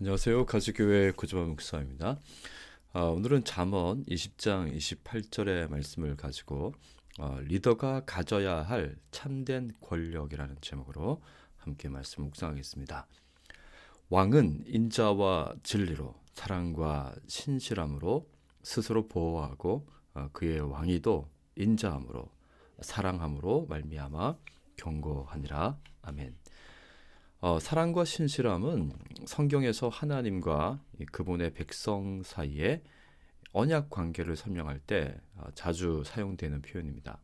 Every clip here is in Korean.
안녕하세요. 가지교회 구주마 목사입니다. 아, 오늘은 잠언 20장 28절의 말씀을 가지고 어, 리더가 가져야 할 참된 권력이라는 제목으로 함께 말씀 묵상하겠습니다. 왕은 인자와 진리로 사랑과 신실함으로 스스로 보호하고 어, 그의 왕위도 인자함으로 사랑함으로 말미암아 경고하니라. 아멘. 어, 사랑과 신실함은 성경에서 하나님과 이 그분의 백성 사이에 언약 관계를 설명할 때 어, 자주 사용되는 표현입니다.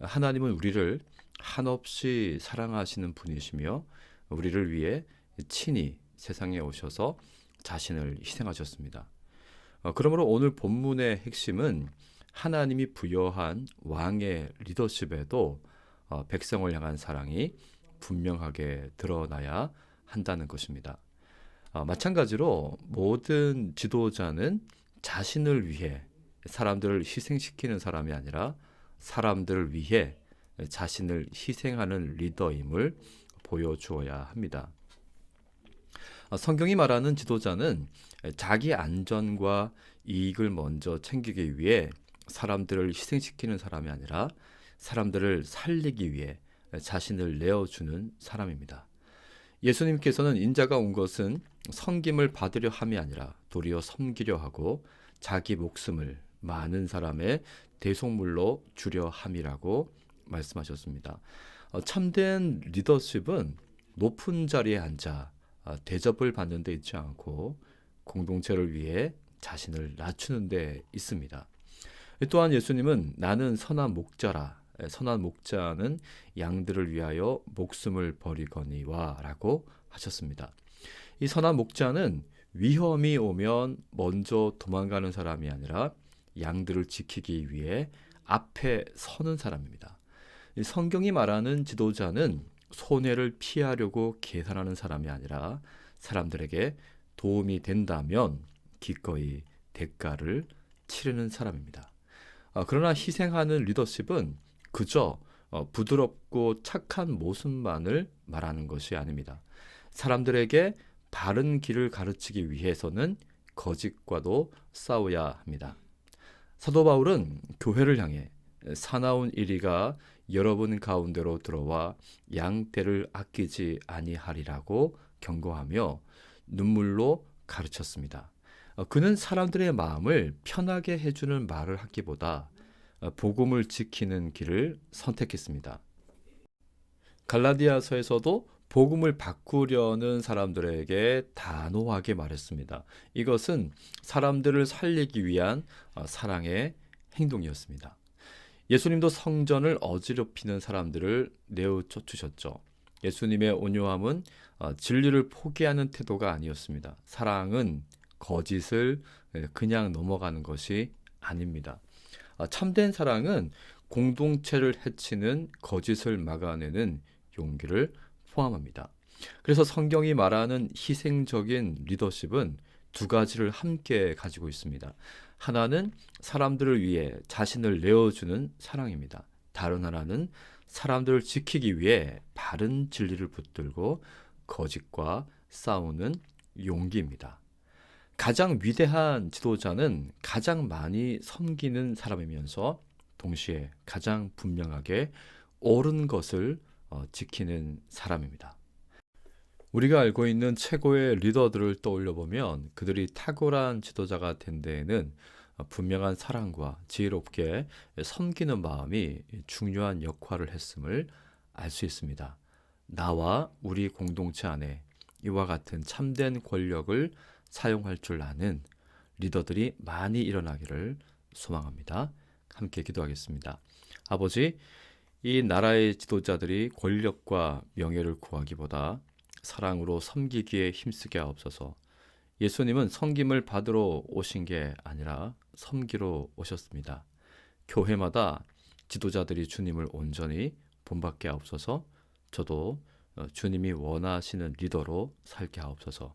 하나님은 우리를 한없이 사랑하시는 분이시며 우리를 위해 친히 세상에 오셔서 자신을 희생하셨습니다. 어, 그러므로 오늘 본문의 핵심은 하나님이 부여한 왕의 리더십에도 어, 백성을 향한 사랑이 분명하게 드러나야 한다는 것입니다. 어, 마찬가지로 모든 지도자는 자신을 위해 사람들을 희생시키는 사람이 아니라 사람들을 위해 자신을 희생하는 리더임을 보여주어야 합니다. 어, 성경이 말하는 지도자는 자기 안전과 이익을 먼저 챙기기 위해 사람들을 희생시키는 사람이 아니라 사람들을 살리기 위해 자신을 내어주는 사람입니다. 예수님께서는 인자가 온 것은 섬김을 받으려 함이 아니라 도리어 섬기려 하고 자기 목숨을 많은 사람의 대속물로 주려 함이라고 말씀하셨습니다. 어, 참된 리더십은 높은 자리에 앉아 어, 대접을 받는 데 있지 않고 공동체를 위해 자신을 낮추는 데 있습니다. 또한 예수님은 나는 선한 목자라 선한 목자는 양들을 위하여 목숨을 버리거니와라고 하셨습니다. 이 선한 목자는 위험이 오면 먼저 도망가는 사람이 아니라 양들을 지키기 위해 앞에 서는 사람입니다. 성경이 말하는 지도자는 손해를 피하려고 계산하는 사람이 아니라 사람들에게 도움이 된다면 기꺼이 대가를 치르는 사람입니다. 아, 그러나 희생하는 리더십은 그저 어, 부드럽고 착한 모습만을 말하는 것이 아닙니다. 사람들에게 바른 길을 가르치기 위해서는 거짓과도 싸워야 합니다. 사도 바울은 교회를 향해 사나운 이리가 여러분 가운데로 들어와 양떼를 아끼지 아니하리라고 경고하며 눈물로 가르쳤습니다. 어, 그는 사람들의 마음을 편하게 해주는 말을 하기보다 어, 복음을 지키는 길을 선택했습니다. 갈라디아서에서도 복음을 바꾸려는 사람들에게 단호하게 말했습니다. 이것은 사람들을 살리기 위한 어, 사랑의 행동이었습니다. 예수님도 성전을 어지럽히는 사람들을 내어 쫓으셨죠. 예수님의 온유함은 어, 진리를 포기하는 태도가 아니었습니다. 사랑은 거짓을 그냥 넘어가는 것이 아닙니다. 아, 참된 사랑은 공동체를 해치는 거짓을 막아내는 용기를 포함합니다. 그래서 성경이 말하는 희생적인 리더십은 두 가지를 함께 가지고 있습니다. 하나는 사람들을 위해 자신을 내어주는 사랑입니다. 다른 하나는 사람들을 지키기 위해 바른 진리를 붙들고 거짓과 싸우는 용기입니다. 가장 위대한 지도자는 가장 많이 섬기는 사람이면서 동시에 가장 분명하게 옳은 것을 어, 지키는 사람입니다. 우리가 알고 있는 최고의 리더들을 떠올려 보면 그들이 탁월한 지도자가 된 데에는 어, 분명한 사랑과 지혜롭게 섬기는 마음이 중요한 역할을 했음을 알 수 있습니다. 나와 우리 공동체 안에 이와 같은 참된 권력을 사용할 줄 아는 리더들이 많이 일어나기를 소망합니다. 함께 기도하겠습니다. 아버지, 이 나라의 지도자들이 권력과 명예를 구하기보다 사랑으로 섬기기에 힘쓰게 하옵소서. 예수님은 섬김을 받으러 오신 게 아니라 섬기러 오셨습니다. 교회마다 지도자들이 주님을 온전히 본받게 하옵소서. 저도 어, 주님이 원하시는 리더로 살게 하옵소서.